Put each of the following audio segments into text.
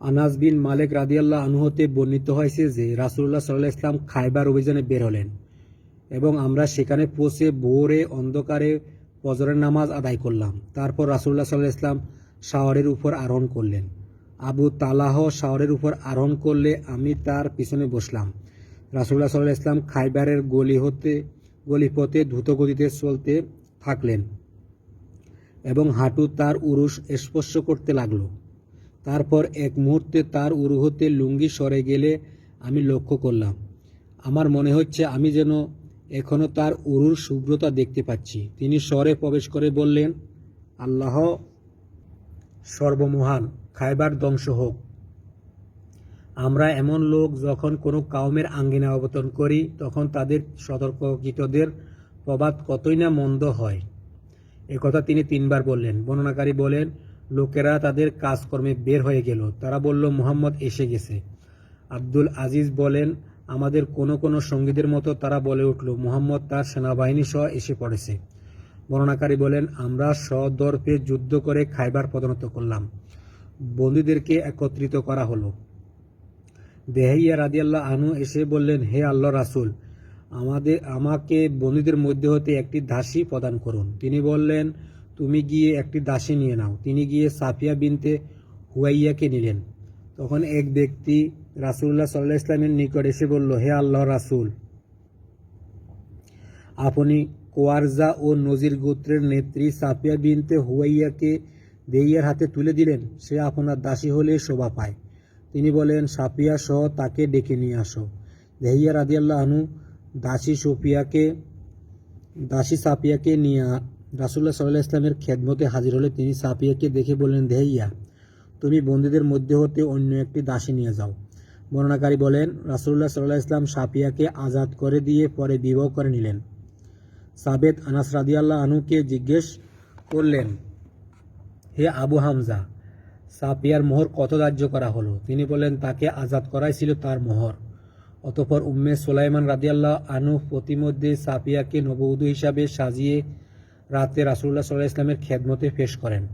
আনাস বিন মালিক রাদিয়াল্লাহ আনুহতে বর্ণিত হয়েছে যে রাসুল্লাহ সাল্লাহ ইসলাম খাইবার অভিযানে বের হলেন এবং আমরা সেখানে পৌঁছে ভোরে অন্ধকারে ফজরের নামাজ আদায় করলাম। তারপর রাসুল্লাহ সাল্লাহ ইসলাম শাওয়ারের উপর আরোহণ করলেন। আবু তালাহ শাওয়ারের উপর আরোহণ করলে আমি তার পিছনে বসলাম। রাসুল্লাহ সাল্লাহ ইসলাম খাইবারের গলি হতে গলিপথে দ্রুতগতিতে চলতে থাকলেন এবং হাঁটু তার উরুষ স্পর্শ করতে লাগল। তারপর এক মুহূর্তে তার উরু হতে লুঙ্গি সরে গেলে আমি লক্ষ্য করলাম। আমার মনে হচ্ছে আমি যেন এখনও তার উরুর শুভ্রতা দেখতে পাচ্ছি। তিনি স্বরে প্রবেশ করে বললেন, আল্লাহ সর্বমহান, খাইবার ধ্বংস হোক। আমরা এমন লোক যখন কোনো কাউমের আঙ্গিনা অবতরণ করি, তখন তাদের সতর্ককৃতদের প্রবাদ কতই না মন্দ হয়। একথা তিনি তিনবার বললেন। বর্ণনাকারী বলেন লোকেরা তাদের কাজকর্মে বের হয়ে গেল। তারা বলল, মুহাম্মদ এসে গেছে। আব্দুল আজিজ বলেন, আমাদের কোনো কোনো সঙ্গীদের মতো তারা বলে উঠল, মুহাম্মদ তার সেনাবাহিনী সহ এসে পড়েছে। বর্ণনাকারী বলেন, আমরা সদর্পে যুদ্ধ করে খাইবার পদানত করলাম। বন্দীদেরকে একত্রিত করা হলো। দেহাইয়া রাদিয়াল্লাহ আনু এসে বললেন, হে আল্লাহ রাসুল, আমাদের, আমাকে বন্দীদের মধ্যে হতে একটি দাসী প্রদান করুন। তিনি বললেন তুমি গিয়ে একটি দাসী নিয়ে নাও। তিনি গিয়ে সাফিয়া বিনতে হুয়াইয়াকে নিলেন। তখন এক ব্যক্তি রাসুল্লাহ সাল্লাহ ইসলামের নিকট এসে বলল, হে আল্লাহ রাসুল, আপনি কোয়ারজা ও নজির গোত্রের নেত্রী সাফিয়া বিনতে হুয়াইয়াকে দেইয়ার হাতে তুলে দিলেন। সে আপনার দাসী হলে শোভা পায়। তিনি বলেন, সাফিয়া সহ তাকে ডেকে নিয়ে আসো। দেহিয়া রাদিয়াল্লাহ আনু দাসী সোফিয়াকে, দাসী সাফিয়াকে নিয়ে রাসুল্লাহ সাল্লাহ ইসলামের খেদমতে হাজির হলে তিনি সাফিয়াকে দেখে বললেন দেহিয়া তুমি বন্দীদের মধ্যে হতে অন্য একটি দাসী নিয়ে যাও। বর্ণনাকারী বলেন রাসুল্লাহ সাল্লাহ ইসলাম সাফিয়াকে আজাদ করে দিয়ে পরে বিবাহ করে নিলেন। সাবেদ আনাস রাদিয়াল্লাহ আনুকে জিজ্ঞেস করলেন, হে আবু হামজা সাপিয়ার মোহর কত ধার্য করা হলো? তিনি বলেন তাকে আজাদ করাই ছিল তার মোহর। অতপর উম্মে সোলাইমান রাদিয়াল্লাহ আনু প্রতিমধ্যে সাপিয়াকে নববধূ হিসাবে সাজিয়ে রাতে রাসুল্লাহ সাল্লাহ ইসলামের খেদমতে পেশ করেন।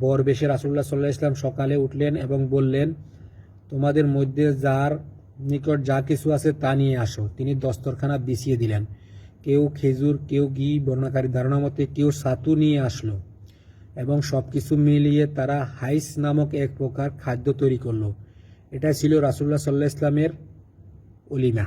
বর বেশে রাসুল্লাহ সাল্লাহ ইসলাম সকালে উঠলেন এবং বললেন, তোমাদের মধ্যে যার নিকট যা কিছু আছে তা নিয়ে আসো। তিনি দস্তরখানা বিছিয়ে দিলেন। কেউ খেজুর, কেউ ঘি, বর্ণাকারী ধারণা মতে কেউ সাতু নিয়ে আসলো এবং সব কিছু মিলিয়ে তারা হাইস নামক এক প্রকার খাদ্য তৈরি করল। এটা ছিল রাসুল্লাহ সাল্লাহ ইসলামের অলিমা